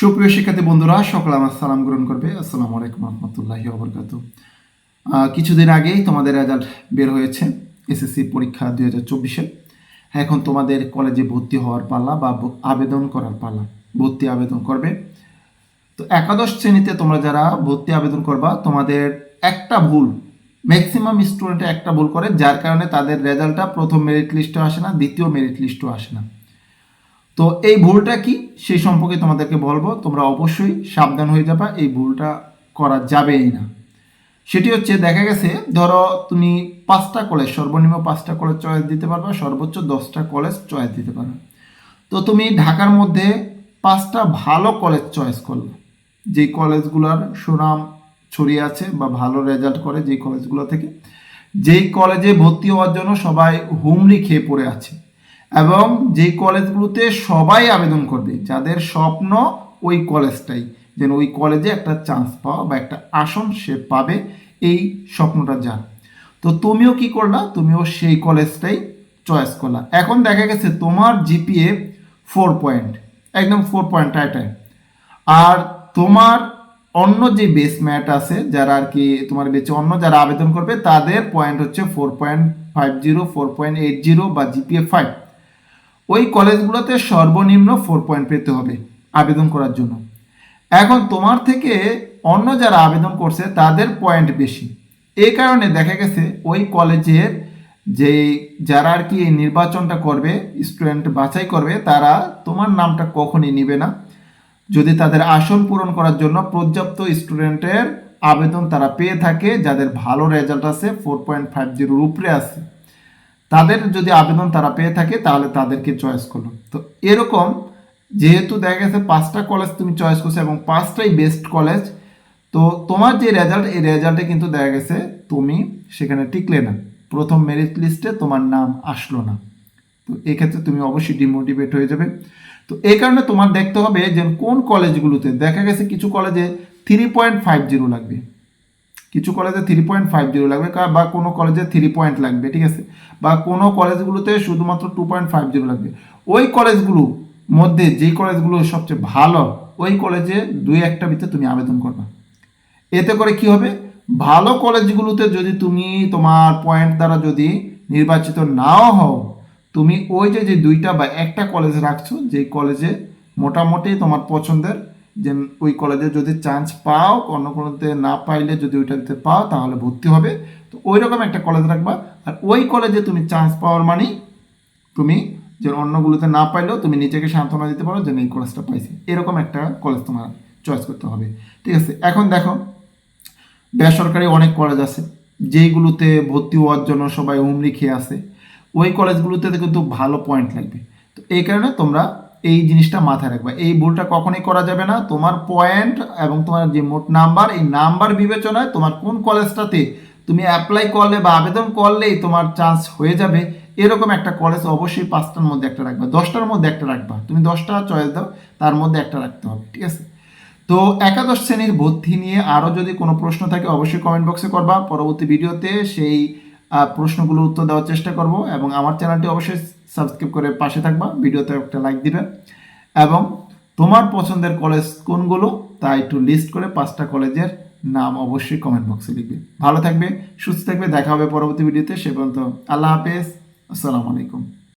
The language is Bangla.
সুপ্রিয় শিক্ষার্থী বন্ধুরা, সকলে আমার সালাম গ্রহণ করবে। আসসালামু আলাইকুম রহমতুল্লাহি ওবরকাত। কিছুদিন আগেই তোমাদের রেজাল্ট বের হয়েছে এসএসসি পরীক্ষা দুই হাজার চব্বিশে। এখন তোমাদের কলেজে ভর্তি হওয়ার পালা বা আবেদন করার পালা, ভর্তি আবেদন করবে। তো একাদশ শ্রেণীতে তোমরা যারা ভর্তি আবেদন করবা, তোমাদের একটা ভুল ম্যাক্সিমাম স্টুডেন্টে একটা ভুল করে, যার কারণে তাদের রেজাল্টটা প্রথম মেরিট লিস্টও আসে না, দ্বিতীয় মেরিট লিস্টও আসে না। তো এই ভুলটা কি? সেই সম্পর্কে তোমাদেরকে বলব। তোমরা অবশ্যই সাবধান হয়ে যাবা, এই ভুলটা করা যাবেই না। সেটি হচ্ছে, দেখা গেছে, ধরো তুমি পাঁচটা কলেজ সর্বনিম্ন পাঁচটা কলেজ চয়েস দিতে পারবা, সর্বোচ্চ দশটা কলেজ চয়েস দিতে পারবে। তো তুমি ঢাকার মধ্যে পাঁচটা ভালো কলেজ চয়েস করলে। যেই কলেজগুলোর সুনাম ছড়িয়ে আছে বা ভালো রেজাল্ট করে যেই কলেজগুলো থেকে। যেই কলেজে ভর্তি হওয়ার জন্য সবাই হুমড়ি খেয়ে পড়ে আছে। এবং যেই কলেজগুলোতে সবাই আবেদন করবে, যাদের স্বপ্ন ওই কলেজটাই, যেন ওই কলেজে একটা চান্স পাওয়া বা একটা আসন সে পাবে, এই স্বপ্নটা যার। তো তুমিও কি করলা? তুমিও সেই কলেজটাই চয়েস করলা। এখন দেখা গেছে তোমার জিপিএ ফোর পয়েন্ট একদম ফোর পয়েন্ট টাইটাই আর তোমার অন্য যে বেস ম্যাট আছে, যারা আর কি তোমার বেচে অন্য যারা আবেদন করবে, তাদের পয়েন্ট হচ্ছে four point five zero four point eight zero বা জিপিএ ফাইভ ওই কলেজগুলোতে সর্বনিম্ন ফোর পয়েন্ট পেতে হবে আবেদন করার জন্য। এখন তোমার থেকে অন্য যারা আবেদন করছে, তাদের পয়েন্ট বেশি। এই কারণে দেখা গেছে ওই কলেজের যে যারা আর কি এই নির্বাচনটা করবে স্টুডেন্ট বাছাই করবে, তারা তোমার নামটা কখনই নিবে না। যদি তাদের আসন পূরণ করার জন্য পর্যাপ্ত স্টুডেন্টের আবেদন তারা পেয়ে থাকে, যাদের ভালো রেজাল্ট আছে ফোর পয়েন্ট ফাইভ জিরোর উপরে আছে। তাদের যদি আবেদন তারা পেয়ে থাকে, তাহলে তাদেরকে চয়েস করল তো এরকম যেহেতু দেখা গেছে পাঁচটা কলেজ তুমি চয়েস করছ এবং পাঁচটাই বেস্ট কলেজ তো তোমার যে রেজাল্ট এই রেজাল্টে কিন্তু দেখা গেছে তুমি সেখানে টিকলে না। প্রথম মেরিট লিস্টে তোমার নাম আসলো না। তো এক্ষেত্রে তুমি অবশ্যই ডিমোটিভেট হয়ে যাবে। তো এই কারণে তোমার দেখতে হবে যে কোন কলেজগুলোতে দেখা গেছে কিছু কলেজে থ্রি পয়েন্ট ফাইভ জিরো লাগবে। কিছু কলেজে থ্রি পয়েন্ট ফাইভ জিরো লাগবে বা কোনো কলেজে থ্রি পয়েন্ট লাগবে, ঠিক আছে? বা কোনো কলেজগুলোতে শুধুমাত্র টু পয়েন্ট ফাইভ জিরো লাগবে। ওই কলেজগুলো মধ্যে যেই কলেজগুলো সবচেয়ে ভালো, ওই কলেজে দুই একটা ভিতরে তুমি আবেদন করবা। এতে করে কি হবে? ভালো কলেজগুলোতে যদি তুমি তোমার পয়েন্ট দ্বারা যদি নির্বাচিত নাও হও, তুমি ওই যে যে দুইটা বা একটা কলেজ রাখছো যে কলেজে মোটামুটি তোমার পছন্দের যে ওই কলেজে যদি চান্স পাও, অন্য কোনোতে না পাইলে যদি ওইটাতে পাও, তাহলে ভর্তি হবে। তো ওই রকম একটা কলেজ রাখবা। আর ওই কলেজে তুমি চান্স পাওয়ার মানেই তুমি যে অন্যগুলোতে না পাইলেও তুমি নিজেকে সান্ত্বনা দিতে পারো যে এই কলেজটা পাইছি। এরকম একটা কলেজ তোমার চয়েস করতে হবে। ঠিক আছে, এখন দেখো, বেসরকারি অনেক কলেজ আছে, যেইগুলোতে ভর্তি হওয়ার জন্য সবাই হুমড়ি খেয়ে আসে ওই কলেজগুলোতে কিন্তু ভালো পয়েন্ট লাগবে। তো এই কারণে তোমরা এই জিনিসটা মাথায় রাখবা। এই ভুলটা কখনোই করা যাবে না। তোমার পয়েন্ট এবং তোমার যে মোট নাম্বার এই নাম্বার বিবেচনায় তোমার কোন কলেজটাতে তুমি অ্যাপ্লাই করলে বা আবেদন করলেই তোমার চান্স হয়ে যাবে। এরকম একটা কলেজ অবশ্যই পাঁচটার মধ্যে একটা রাখবা। দশটার মধ্যে একটা রাখবা। তুমি দশটা চয়েস দাও, তার মধ্যে একটা রাখতে হবে, ঠিক আছে? তো একাদশ শ্রেণির ভর্তি নিয়ে আরও যদি কোনো প্রশ্ন থাকে, অবশ্যই কমেন্ট বক্সে করবা। পরবর্তী ভিডিওতে সেই আহ, প্রশ্নগুলোর উত্তর দেওয়ার চেষ্টা করব এবং আমার চ্যানেলটি অবশ্যই সাবস্ক্রাইব করে পাশে থাকবা ভিডিওতে একটা লাইক দিবে। এবং তোমার পছন্দের কলেজ কোনগুলো তা একটু লিস্ট করে পাঁচটা কলেজের নাম অবশ্যই কমেন্ট বক্সে লিখবে। ভালো থাকবে সুস্থ থাকবে দেখা হবে পরবর্তী ভিডিওতে সে পর্যন্ত আল্লাহ হাফেজ আসসালামু আলাইকুম।